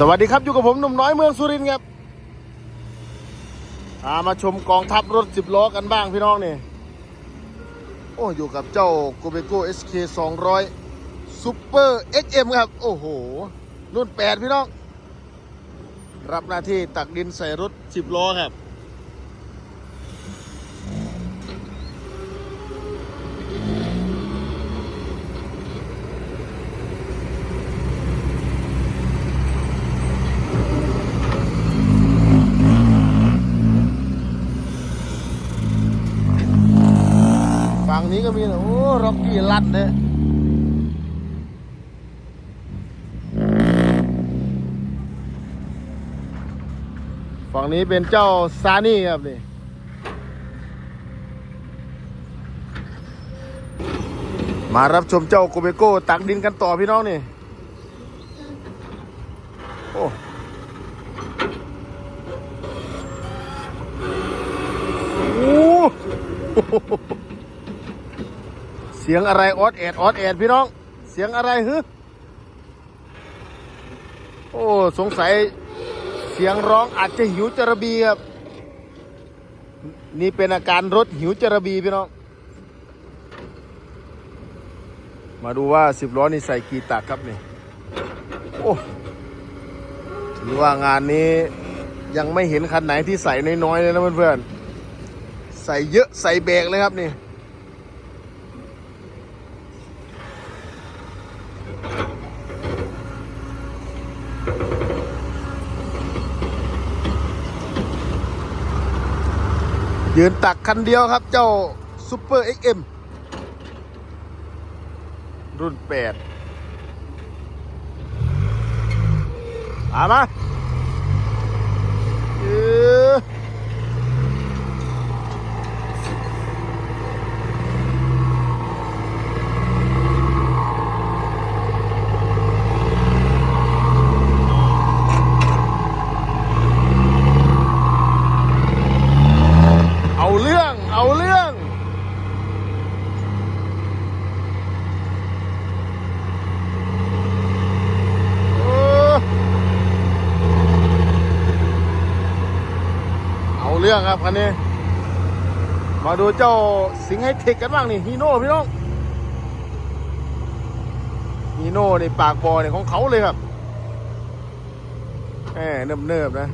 สวัสดีครับ อยู่กับผมหนุ่มน้อยเมืองสุรินทร์ครับพามาชมกองทัพรถสิบล้อกันบ้างพี่น้องนี่ โอ้อยู่กับเจ้า g o b e c o SK 200 Super XM ครับ โอ้โห รุ่น 8 พี่น้อง รับหน้าที่ตักดินใส่รถสิบล้อครับ ฝั่งนี้ก็มีนะโอ้ร็อกกี้ลัดเลยฝั่งนี้เป็นเจ้าซานี่ครับนี่มารับชมเจ้าโกเบโก้ตักดินกันต่อพี่น้องนี่ โอ้โอ้เสียงอะไรออดแอดออดแอดพี่น้อง เสียงอะไรฮึโอ้สงสัยเสียงร้องอาจจะหิวจระบีครับนี่เป็นอาการรถหิวจระบีพี่น้อง มาดูว่าสิบล้อนี่ใส่กี่ตักครับนี่โอ้ถือว่างานนี้ยังไม่เห็นคันไหนที่ใส่น้อยๆเลยนะเพื่อนๆใส่เยอะใส่แบกเลยครับนี่ ยืนตักคันเดียวครับ เจ้าซูเปอร์ XM รุ่น 8 มามาเออเอาเรื่อง เอาเรื่อง เออเอาเรื่องครับคันนี้ มาดูเจ้าสิงห์ไฮเทคกันบ้างนี่ฮีโน่พี่น้องฮีโน่ในปากบอเนี่ยของเขาเลยครับแหมเนิบๆนะ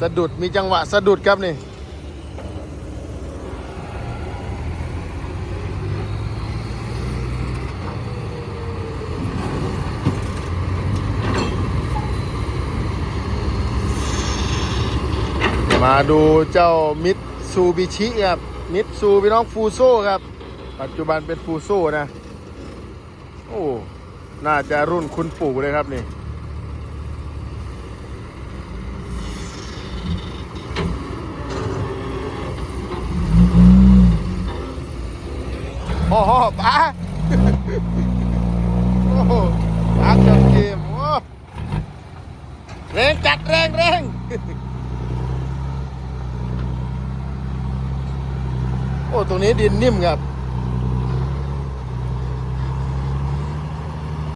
สะดุดมีจังหวะสะดุดครับนี่ มาดูเจ้ามิตซูบิชิครับ มิตซูพี่น้องฟูโซครับ ปัจจุบันเป็นฟูโซนะ โอ้ น่าจะรุ่นคุณปู่เลยครับนี่ โอ้โหป้าโอ้โหป้าจบเกมโอ้แรงจัดแรงแรงโอ้ตรงนี้ดินนิ่มครับ